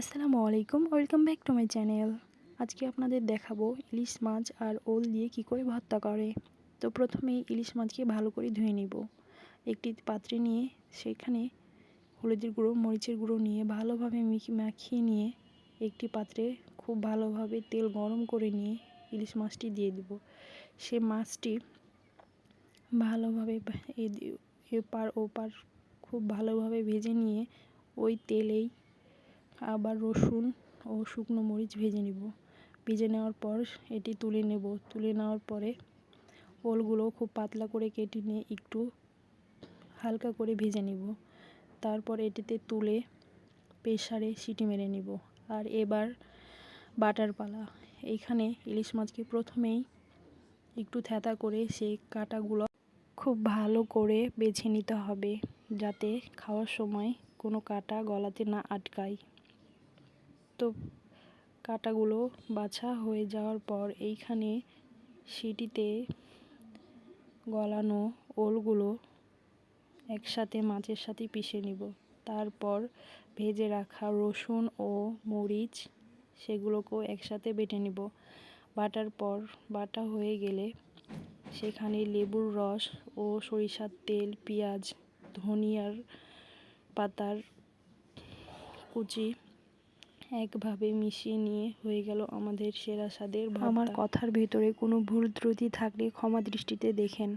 আসসালামু আলাইকুম, welcome back to my channel. আজকে আপনাদের দেখাবো ইলিশ মাছ আর ওল দিয়ে কি করে ভর্তা করে। তো প্রথমেই ইলিশ মাছকে ভালো করে ধুয়ে নিব। একটি পাত্রে নিয়ে সেখানে হলুদের গুঁড়ো, মরিচের গুঁড়ো নিয়ে ভালোভাবে মিখি, মাখিয়ে নিয়ে একটি পাত্রে খুব ভালোভাবে তেল গরম করে নিয়ে ইলিশ মাছটি দিয়ে দেব। সে মাছটি ভালোভাবে এপার, ওপার খুব ভালোভাবে ভেজে নিয়ে ওই তেলেই আবার রসুন ও শুকনো মরিচ ভেজে নিব। ভেজে নেওয়ার পর এটি তুলে নেব। তুলে নেওয়ার পরে ওলগুলো খুব পাতলা করে কেটে নিয়ে একটু হালকা করে ভেজে নিব। তারপর এটিতে তুলে প্রেশারে সিটি মেরে নিব। আর এবার বাটার পালা। এইখানে ইলিশ মাছকে প্রথমেই একটু থ্যাতা করে সেই কাটাগুলো খুব ভালো করে বেছে নিতে হবে, যাতে খাওয়ার সময় কোনো কাটা গলাতে না আটকায়। তো কাটাগুলো বাছা হয়ে যাওয়ার পর এইখানে সিটিতে গলানো ওলগুলো একসাথে মাছের সাথে পিষে নিব। তারপর ভেজে রাখা রসুন ও মরিচ সেগুলোকেও একসাথে বেটে নিব। বাটার পর বাটা হয়ে গেলে সেখানে লেবুর রস ও সরিষার তেল, পেঁয়াজ, ধনিয়ার পাতার কুচি একভাবে মিশিয়ে নিয়ে হয়ে গেল আমাদের সেরা স্বাদের আমার কথার ভেতরে কোনো ভুল ত্রুটি থাকলে ক্ষমা দৃষ্টিতে দেখেন।